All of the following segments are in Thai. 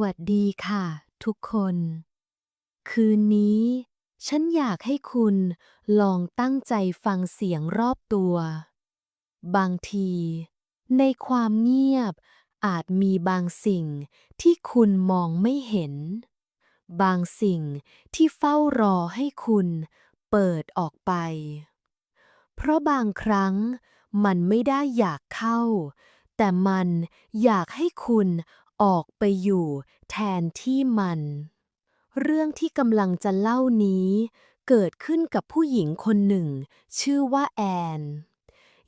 วัสดีค่ะ ทุกคน คืนนี้ ฉันอยากให้คุณลองตั้งใจฟังเสียงรอบตัว บางที ในความเงียบอาจมีบางสิ่งที่คุณมองไม่เห็น บางสิ่งที่เฝ้ารอให้คุณเปิดออกไป เพราะบางครั้งมันไม่ได้อยากเข้า แต่มันอยากให้คุณ ออกไปอยู่แทนที่มัน เรื่องที่กำลังจะเล่านี้ เกิดขึ้นกับผู้หญิงคนหนึ่ง ชื่อว่าแอน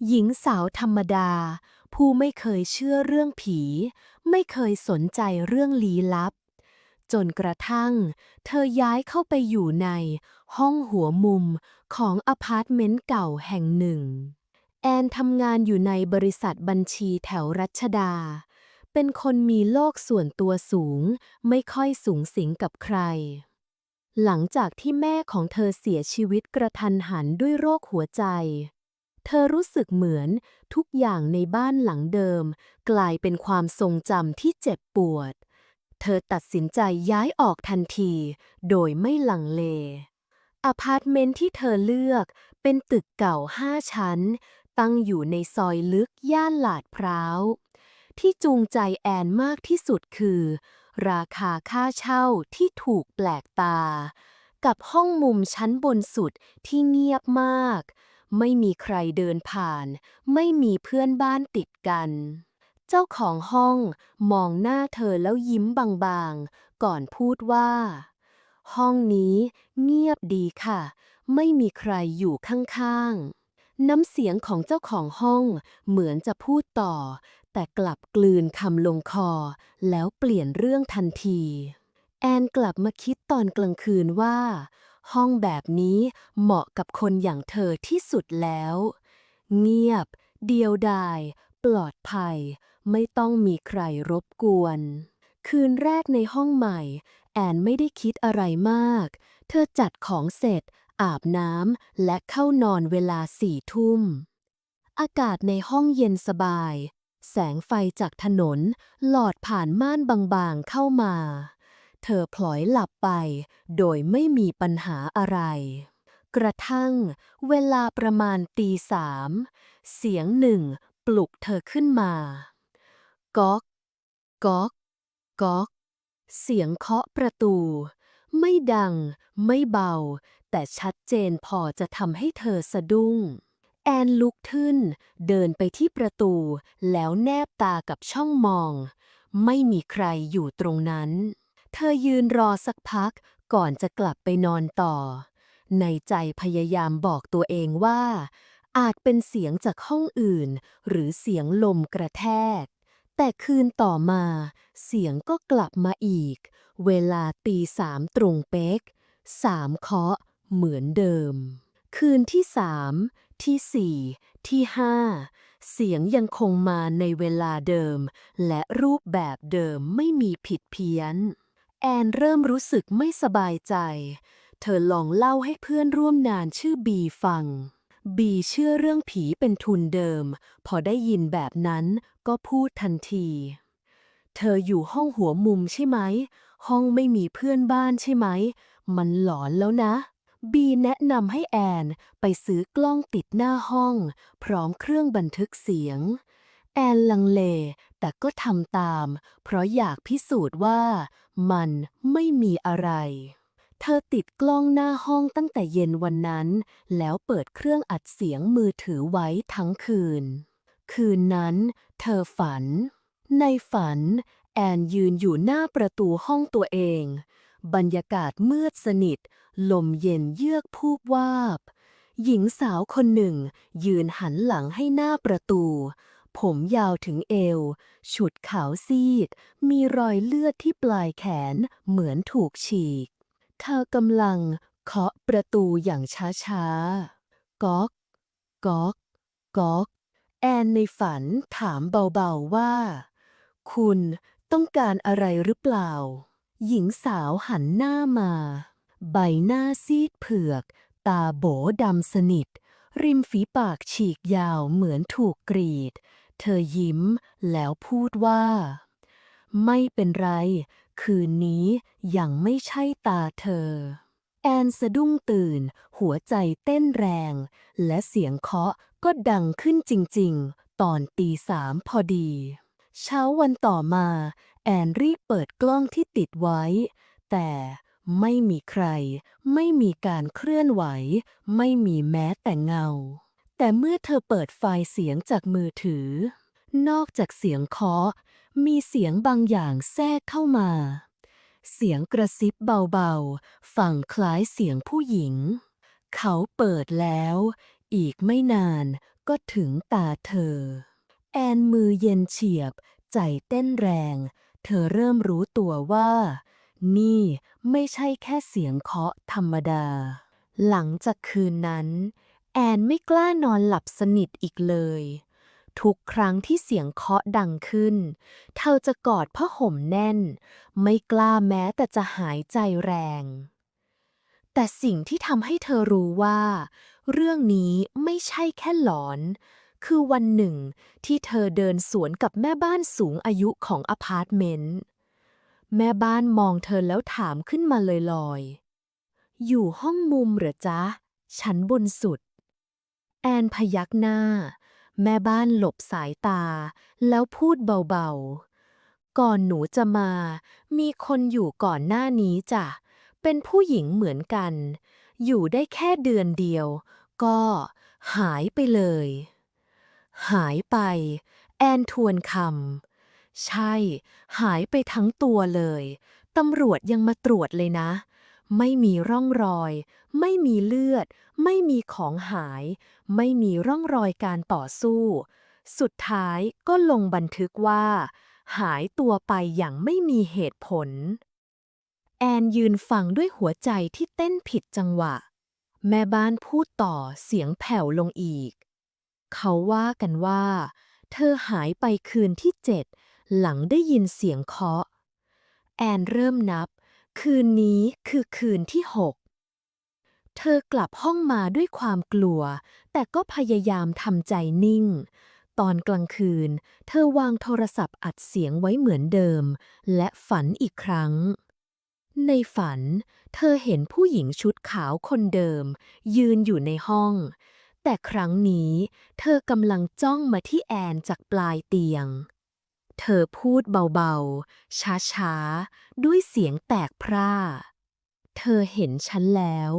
หญิงสาวธรรมดา ผู้ไม่เคยเชื่อเรื่องผี ไม่เคยสนใจเรื่องลี้ลับ จนกระทั่ง เธอย้ายเข้าไปอยู่ในห้องหัวมุมของอพาร์ตเมนต์เก่าแห่งหนึ่งแอนทำงานอยู่ในบริษัทบัญชีแถวรัชดา เป็นคนมีโลกส่วนตัวสูง ไม่ค่อยสูงสิงกับใคร หลังจากที่แม่ของเธอเสียชีวิตกระทันหันด้วยโรคหัวใจ เธอรู้สึกเหมือนทุกอย่างในบ้านหลังเดิม กลายเป็นความทรงจำที่เจ็บปวด เธอตัดสินใจย้ายออกทันที โดยไม่หลังเลอพาร์ตเมนต์ที่เธอเลือกเป็นตึกเก่าห้าชั้น ตั้งอยู่ในซอยลึกย่านหลาดพร้าว ที่จูงใจแอนมากที่สุดคือ ราคาค่าเช่าที่ถูกแปลกตา กับห้องมุมชั้นบนสุดที่เงียบมาก ไม่มีใครเดินผ่าน ไม่มีเพื่อนบ้านติดกัน เจ้าของห้องมองหน้าเธอแล้วยิ้มบางๆ ก่อนพูดว่า ห้องนี้เงียบดีค่ะ ไม่มีใครอยู่ข้างๆน้ำเสียงของเจ้าของห้องเหมือนจะพูดต่อ แต่กลับกลืนคำลงคอ แล้วเปลี่ยนเรื่องทันที แอนกลับมาคิดตอนกลางคืนว่า ห้องแบบนี้เหมาะกับคนอย่างเธอที่สุดแล้ว เงียบ เดียวดาย ปลอดภัย ไม่ต้องมีใครรบกวน คืนแรกในห้องใหม่ แอนไม่ได้คิดอะไรมาก เธอจัดของเสร็จ อาบน้ำและเข้านอนเวลาสี่ทุ่มอากาศในห้องเย็นสบาย แสงไฟจากถนน หลอดผ่านม่านบางๆเข้ามา เธอพลอยหลับไป โดยไม่มีปัญหาอะไร กระทั่ง เวลาประมาณตีสามเสียงหนึ่งปลุกเธอขึ้นมา ก๊อก ก๊อก ก๊อก เสียงเคาะประตู ไม่ดัง ไม่เบา แต่ชัดเจนพอจะทำให้เธอสะดุ้ง แอนลุกขึ้น เดินไปที่ประตู แล้วแนบตากับช่องมอง ไม่มีใครอยู่ตรงนั้น เธอยืนรอสักพักก่อนจะกลับไปนอนต่อ ในใจพยายามบอกตัวเองว่า อาจเป็นเสียงจากห้องอื่น หรือเสียงลมกระแทก แต่คืนต่อมา เสียงก็กลับมาอีก เวลาตีสามตรงเป๊กสามเคาะเหมือนเดิม คืนที่สาม ที่สี่ที่ห้าเสียงยังคงมาในเวลาเดิม และรูปแบบเดิมไม่มีผิดเพี้ยน แอนเริ่มรู้สึกไม่สบายใจ เธอลองเล่าให้เพื่อนร่วมงานชื่อบีฟัง บีเชื่อเรื่องผีเป็นทุนเดิม พอได้ยินแบบนั้นก็พูดทันที เธออยู่ห้องหัวมุมใช่ไหม ห้องไม่มีเพื่อนบ้านใช่ไหม มันหลอนแล้วนะ บีแนะนำให้แอนไปซื้อกล้องติดหน้าห้อง พร้อมเครื่องบันทึกเสียง แอนลังเล แต่ก็ทำตาม เพราะอยากพิสูจน์ว่ามันไม่มีอะไร เธอติดกล้องหน้าห้องตั้งแต่เย็นวันนั้น แล้วเปิดเครื่องอัดเสียงมือถือไว้ทั้งคืน คืนนั้น เธอฝัน ในฝัน แอนยืนอยู่หน้าประตูห้องตัวเอง บรรยากาศมืดสนิท ลมเย็นเยือกพูบวาบ หญิงสาวคนหนึ่ง ยืนหันหลังให้หน้าประตู ผมยาวถึงเอว ฉุดขาวซีด มีรอยเลือดที่ปลายแขนเหมือนถูกฉีก เธอกำลังเคาะประตูอย่างช้าๆ ก๊อกก๊อกก๊อก แอนในฝันถามเบาๆว่า คุณต้องการอะไรหรือเปล่า หญิงสาวหันหน้ามา ใบหน้าซีดเผือก ตาโบดำสนิท ริมฝีปากฉีกยาวเหมือนถูกกรีด เธอยิ้มแล้วพูดว่า ไม่เป็นไร คืนนี้ยังไม่ใช่ตาเธอ แอนสะดุ้งตื่น หัวใจเต้นแรง และเสียงเคาะก็ดังขึ้นจริงๆ ตอนตีสามพอดี เช้าวันต่อมาแอนรีบเปิดกล้องที่ติดไว้ แต่ไม่มีใคร ไม่มีการเคลื่อนไหว ไม่มีแม้แต่เงา แต่เมื่อเธอเปิดไฟล์เสียงจากมือถือ นอกจากเสียงเคาะมีเสียงบางอย่างแทรกเข้ามา เสียงกระซิบเบาๆฟังคล้ายเสียงผู้หญิง เขาเปิดแล้ว อีกไม่นานก็ถึงตาเธอ แอนมือเย็นเฉียบ ใจเต้นแรง เธอเริ่มรู้ตัวว่า นี่ไม่ใช่แค่เสียงเคาะธรรมดา หลังจากคืนนั้น แอนไม่กล้านอนหลับสนิทอีกเลย ทุกครั้งที่เสียงเคาะดังขึ้น เธอจะกอดผ้าห่มแน่น ไม่กล้าแม้แต่จะหายใจแรง แต่สิ่งที่ทำให้เธอรู้ว่า เรื่องนี้ไม่ใช่แค่หลอน คือวันหนึ่ง ที่เธอเดินสวนกับแม่บ้านสูงอายุของอพาร์ตเมนต์ แม่บ้านมองเธอแล้วถามขึ้นมาลอยๆ อยู่ห้องมุมเหรอจ๊ะ ชั้นบนสุด แอนพยักหน้า แม่บ้านหลบสายตา แล้วพูดเบาๆ ก่อนหนูจะมา มีคนอยู่ก่อนหน้านี้จ้ะ เป็นผู้หญิงเหมือนกัน อยู่ได้แค่เดือนเดียว ก็หายไปเลย หายไป แอนทวนคำ ใช่ หายไปทั้งตัวเลย ตำรวจยังมาตรวจเลยนะ ไม่มีร่องรอย ไม่มีเลือด ไม่มีของหาย ไม่มีร่องรอยการต่อสู้ สุดท้ายก็ลงบันทึกว่า หายตัวไปอย่างไม่มีเหตุผล แอนยืนฟังด้วยหัวใจที่เต้นผิดจังหวะ แม่บ้านพูดต่อเสียงแผ่วลงอีก เขาว่ากันว่า เธอหายไปคืนที่เจ็ดหลังได้ยินเสียงเคาะ แอนเริ่มนับ คืนนี้คือคืนที่หกเธอกลับห้องมาด้วยความกลัว แต่ก็พยายามทำใจนิ่ง ตอนกลางคืน เธอวางโทรศัพท์อัดเสียงไว้เหมือนเดิม และฝันอีกครั้ง ในฝัน เธอเห็นผู้หญิงชุดขาวคนเดิม ยืนอยู่ในห้อง แต่ครั้งนี้เธอกำลังจ้องมาที่แอนจากปลายเตียง เธอพูดเบาๆ ช้าๆ ด้วยเสียงแตกพร่า เธอเห็นฉันแล้ว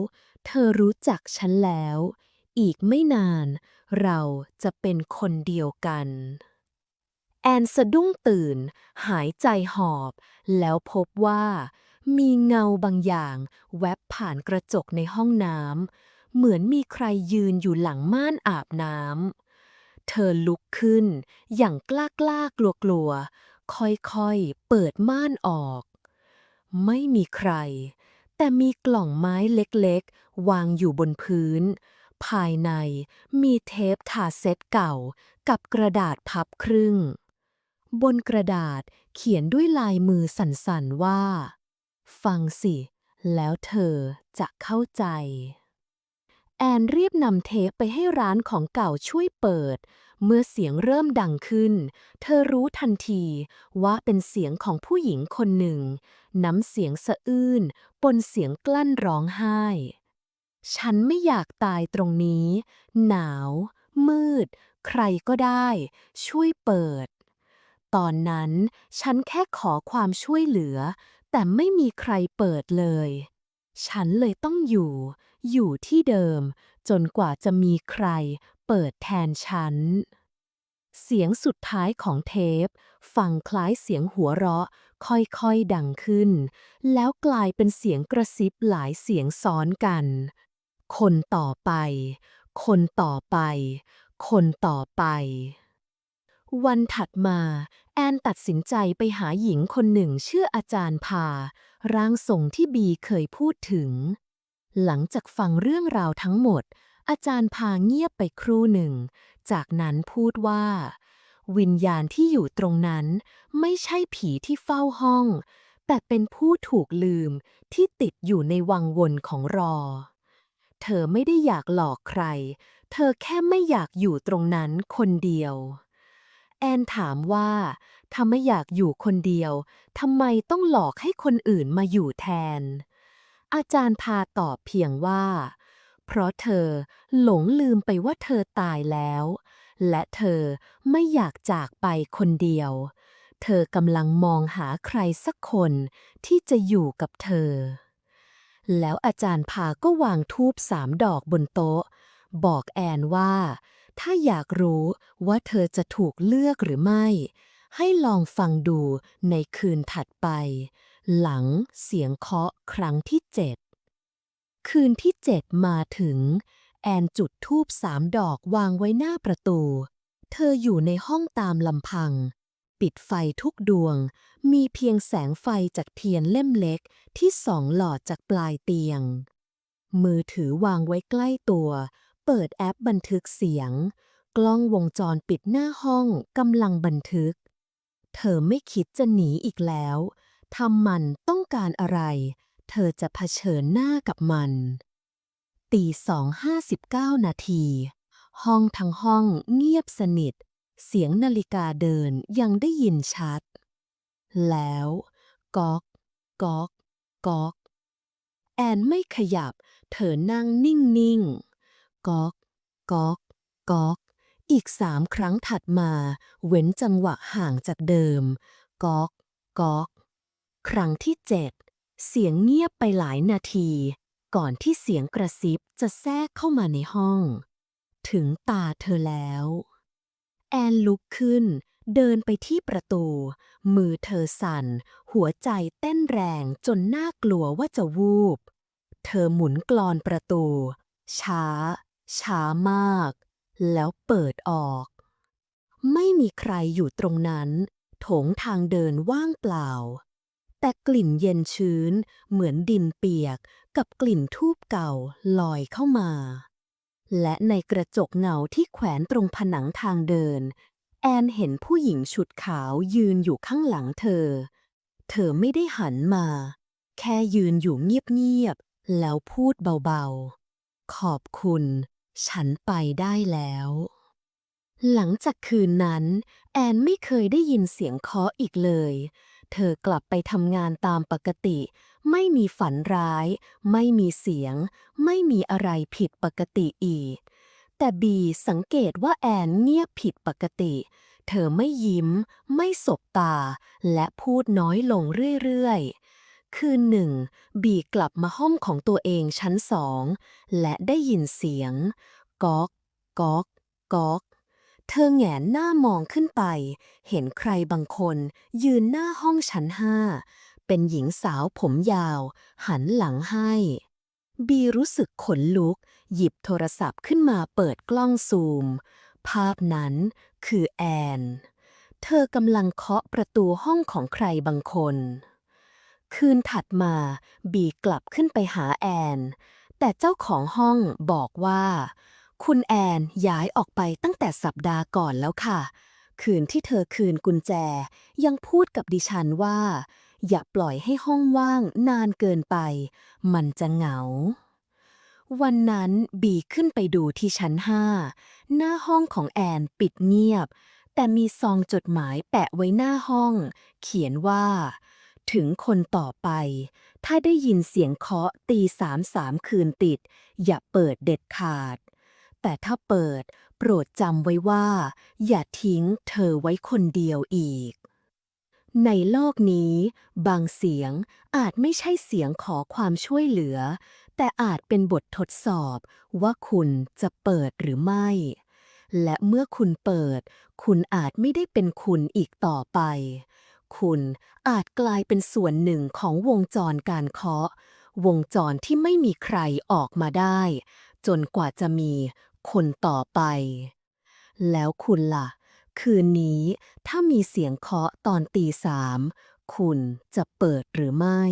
เธอรู้จักฉันแล้ว อีกไม่นาน เราจะเป็นคนเดียวกัน แอนสะดุ้งตื่น หายใจหอบ แล้วพบว่ามีเงาบางอย่างแวบผ่านกระจกในห้องน้ำ เหมือนมีใครยืนอยู่หลังม่านอาบน้ำ เธอลุกขึ้น อย่างกล้ากล้ากลัวกลัว ค่อยๆ เปิดม่านออก ไม่มีใคร แต่มีกล่องไม้เล็กๆ วางอยู่บนพื้น ภายในมีเทปทาเซ็ตเก่ากับกระดาษพับครึ่ง บนกระดาษเขียนด้วยลายมือสั่นๆว่า ฟังสิ แล้วเธอจะเข้าใจ แอนรีบนำเทปไปให้ร้านของเก่าช่วยเปิด เมื่อเสียงเริ่มดังขึ้น เธอรู้ทันทีว่าเป็นเสียงของผู้หญิงคนหนึ่ง น้ำเสียงสะอื้นปนเสียงกลั้นร้องไห้ ฉันไม่อยากตายตรงนี้ หนาว มืด ใครก็ได้ ช่วยเปิด ตอนนั้นฉันแค่ขอความช่วยเหลือ แต่ไม่มีใครเปิดเลย ฉันเลยต้องอยู่ อยู่ที่เดิม จนกว่าจะมีใครเปิดแทนฉัน เสียงสุดท้ายของเทป ฟังคล้ายเสียงหัวเราะ ค่อยๆดังขึ้น แล้วกลายเป็นเสียงกระซิบหลายเสียงซ้อนกัน คนต่อไป คนต่อไป คนต่อไปวันถัดมา แอนตัดสินใจไปหาหญิงคนหนึ่งชื่ออาจารย์พา ร่างทรงที่บีเคยพูดถึง หลังจากฟังเรื่องราวทั้งหมด อาจารย์พาเงียบไปครู่หนึ่ง จากนั้นพูดว่า วิญญาณที่อยู่ตรงนั้น ไม่ใช่ผีที่เฝ้าห้อง แต่เป็นผู้ถูกลืมที่ติดอยู่ในวังวนของรอ เธอไม่ได้อยากหลอกใคร เธอแค่ไม่อยากอยู่ตรงนั้นคนเดียว แอนถามว่าถ้าไม่อยากอยู่คนเดียวทำไมต้องหลอกให้คนอื่นมาอยู่แทน อาจารย์พาตอบเพียงว่า เพราะเธอหลงลืมไปว่าเธอตายแล้ว และเธอไม่อยากจากไปคนเดียว เธอกำลังมองหาใครสักคนที่จะอยู่กับเธอ แล้วอาจารย์พาก็วางทูบสามดอกบนโต๊ะ บอกแอนว่า ถ้าอยากรู้ว่าเธอจะถูกเลือกหรือไม่ ให้ลองฟังดูในคืนถัดไป หลังเสียงเคาะครั้งที่เจ็ดคืนที่เจ็ดมาถึง แอนจุดทูบสามดอกวางไว้หน้าประตู เธออยู่ในห้องตามลำพัง ปิดไฟทุกดวง มีเพียงแสงไฟจากเทียนเล่มเล็กที่สองหลอดจากปลายเตียง มือถือวางไว้ใกล้ตัว เปิดแอปบันทึกเสียง กล้องวงจรปิดหน้าห้องกำลังบันทึก เธอไม่คิดจะหนีอีกแล้ว ทำมันต้องการอะไร เธอจะเผชิญหน้ากับมัน ตีสองห้าสิบเก้านาที ห้องทั้งห้องเงียบสนิท เสียงนาฬิกาเดินยังได้ยินชัด แล้วก๊อกก๊อกก๊อก แอนไม่ขยับ เธอนั่งนิ่งๆก๊อกก๊อกก๊อก อีกสามครั้งถัดมา เว้นจังหวะห่างจากเดิม ก๊อก ก๊อก ครั้งที่เจ็ดเสียงเงียบไปหลายนาที ก่อนที่เสียงกระซิบจะแทรกเข้ามาในห้อง ถึงตาเธอแล้ว แอนลุกขึ้น เดินไปที่ประตู มือเธอสั่น หัวใจเต้นแรงจนน่ากลัวว่าจะวูบ เธอหมุนกลอนประตู ช้า ช้ามาก แล้วเปิดออก ไม่มีใครอยู่ตรงนั้น โถงทางเดินว่างเปล่า แต่กลิ่นเย็นชื้น เหมือนดินเปียก กับกลิ่นทูบเก่าลอยเข้ามา และในกระจกเงาที่แขวนตรงผนังทางเดิน แอนเห็นผู้หญิงชุดขาวยืนอยู่ข้างหลังเธอ เธอไม่ได้หันมา แค่ยืนอยู่เงียบๆ แล้วพูดเบาๆ ขอบคุณ ฉันไปได้แล้วหลังจากคืนนั้น แอนไม่เคยได้ยินเสียงเคาะอีกเลย เธอกลับไปทำงานตามปกติ ไม่มีฝันร้าย ไม่มีเสียง ไม่มีอะไรผิดปกติอีก แต่บีสังเกตว่าแอนเงียบผิดปกติ เธอไม่ยิ้ม ไม่สบตา และพูดน้อยลงเรื่อยๆ คืนหนึ่ง บีกลับมาห้องของตัวเองชั้นสอง และได้ยินเสียง ก๊อก ก๊อก ก๊อก เธอแงนหน้ามองขึ้นไป เห็นใครบางคน ยืนหน้าห้องชั้นห้า เป็นหญิงสาวผมยาว หันหลังให้ บีรู้สึกขนลุก หยิบโทรศัพท์ขึ้นมาเปิดกล้องซูม ภาพนั้นคือแอน เธอกำลังเคาะประตูห้องของใครบางคน คืนถัดมา บีกลับขึ้นไปหาแอน แต่เจ้าของห้องบอกว่า คุณแอนย้ายออกไปตั้งแต่สัปดาห์ก่อนแล้วค่ะ คืนที่เธอคืนกุญแจ ยังพูดกับดิฉันว่า อย่าปล่อยให้ห้องว่างนานเกินไป มันจะเหงา วันนั้นบีขึ้นไปดูที่ชั้นห้าหน้าห้องของแอนปิดเงียบ แต่มีซองจดหมายแปะไว้หน้าห้อง เขียนว่า ถึงคนต่อไป ถ้าได้ยินเสียงเคาะตีสามสามคืนติด อย่าเปิดเด็ดขาด แต่ถ้าเปิด โปรดจำไว้ว่า อย่าทิ้งเธอไว้คนเดียวอีก ในโลกนี้ บางเสียงอาจไม่ใช่เสียงขอความช่วยเหลือ แต่อาจเป็นบททดสอบว่าคุณจะเปิดหรือไม่ และเมื่อคุณเปิด คุณอาจไม่ได้เป็นคุณอีกต่อไป คุณอาจกลายเป็นส่วนหนึ่งของวงจรการเคาะวงจรที่ไม่มีใครออกมาได้ จนกว่าจะมี คนต่อไป แล้วคุณล่ะ คืนนี้ถ้ามีเสียงเคาะตอนตีสาม คุณจะเปิดหรือไม่